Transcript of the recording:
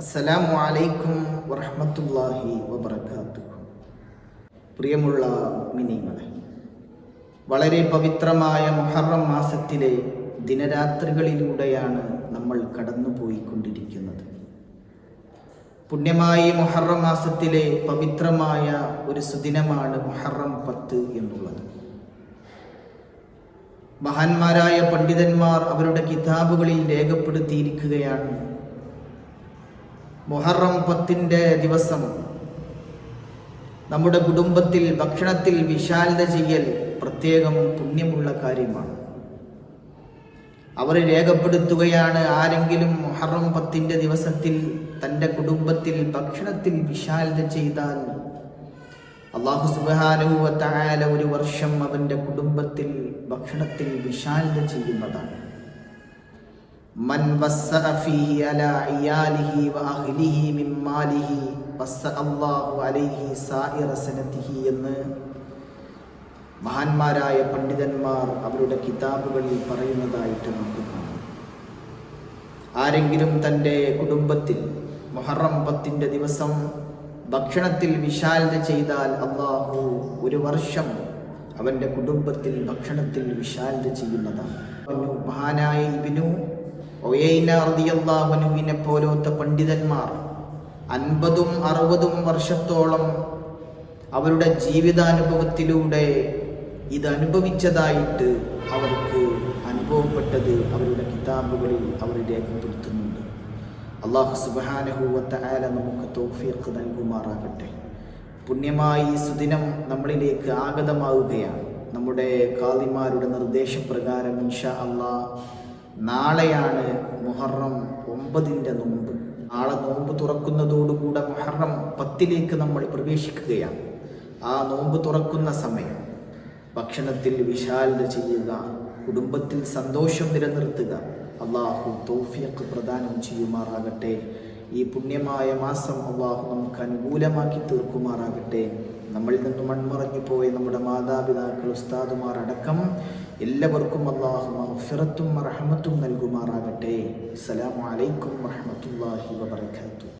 അസ്സലാമു അലൈക്കും വറഹ്മത്തുള്ളാഹി വബറകാതുഹു. പ്രിയമുള്ള മിനിങ്ങളെ വളരെ പവിത്രമായ മുഹറം മാസത്തിലെ ദിനരാത്രികളിലൂടെയാണ് നമ്മൾ കടന്നുപോയിക്കൊണ്ടിരിക്കുന്നത്. പുണ്യമായി മുഹറം മാസത്തിലെ പവിത്രമായ ഒരു സുദിനമാണ് മുഹറം പത്ത് എന്നുള്ളത്. മഹാന്മാരായ പണ്ഡിതന്മാർ അവരുടെ കിതാബുകളിൽ രേഖപ്പെടുത്തിയിരിക്കുകയാണ് മുഹറം പത്തിന്റെ ദിവസം നമ്മുടെ കുടുംബത്തിൽ ഭക്ഷണത്തിൽ വിശാലത ചെയ്യൽ പ്രത്യേകം പുണ്യമുള്ള കാര്യമാണ്. അവർ രേഖപ്പെടുത്തുകയാണ് ആരെങ്കിലും മുഹറം പത്തിന്റെ ദിവസത്തിൽ തന്റെ കുടുംബത്തിൽ ഭക്ഷണത്തിൽ വിശാലത ചെയ്താൽ അള്ളാഹു സുബാനുവത്തായാല ഒരു വർഷം അവന്റെ കുടുംബത്തിൽ ഭക്ഷണത്തിൽ വിശാലത ചെയ്യുന്നതാണ്. എന്ന് മഹാന്മാരായ പണ്ഡിതന്മാർ അവരുടെ കിതാബുകളിൽ പറയുന്നതായിട്ട് നമുക്ക് കാണാം. ആരെങ്കിലും തന്റെ കുടുംബത്തിൽ മൊഹറം പത്തിന്റെ ദിവസം ഭക്ഷണത്തിൽ വിശാലത ചെയ്താൽ അള്ളാഹു ഒരു വർഷം അവന്റെ കുടുംബത്തിൽ ഭക്ഷണത്തിൽ വിശാലത ചെയ്യുന്നതാണ്. മഹാനായ ഇബിനു ഒയൈനറിയല്ലാഹുനുവിനെ പോലത്തെ പണ്ഡിതന്മാർ അൻപതും അറുപതും വർഷത്തോളം അവരുടെ ജീവിതാനുഭവത്തിലൂടെ ഇത് അനുഭവിച്ചതായിട്ട് അവർക്ക് അനുഭവപ്പെട്ടത് അവരുടെ കിതാബുകളിൽ അവർ രേഖപ്പെടുത്തുന്നുണ്ട് അള്ളാഹു സുബാനഹുവത്ത ആല നമുക്ക് തോഫിയക്ക് നൽകുമാറാകട്ടെ. പുണ്യമായി സുദിനം നമ്മളിലേക്ക് ആഗതമാവുകയാണ്. നമ്മുടെ കാലിമാരുടെ നിർദ്ദേശപ്രകാരം ഇൻഷാ അള്ളാ നാളെയാണ് മുഹറം ഒമ്പതിന്റെ നോമ്പ്. നാളെ നോമ്പ് തുറക്കുന്നതോടുകൂടെ മുഹറം പത്തിലേക്ക് നമ്മൾ പ്രവേശിക്കുകയാണ്. ആ നോമ്പ് തുറക്കുന്ന സമയം ഭക്ഷണത്തിൽ വിശാലത ചെയ്യുക കുടുംബത്തിൽ സന്തോഷം നിലനിർത്തുക. അള്ളാഹു തോഫിയക്ക് പ്രദാനം ചെയ്യുമാറാകട്ടെ. ഈ പുണ്യമായ മാസം അള്ളാഹു നമുക്ക് അനുകൂലമാക്കി തീർക്കുമാറാകട്ടെ. നമ്മളിൽ നിന്ന് മൺമറഞ്ഞു പോയ നമ്മുടെ മാതാപിതാക്കൾ ഉസ്താദുമാർ അടക്കം എല്ലാവർക്കും അള്ളാഹു മഹഫിറത്തും റഹമത്തും നൽകുമാറാകട്ടെ. അസ്സലാമു അലൈക്കും വറഹമത്തല്ലാഹി വബർക്കാത്തു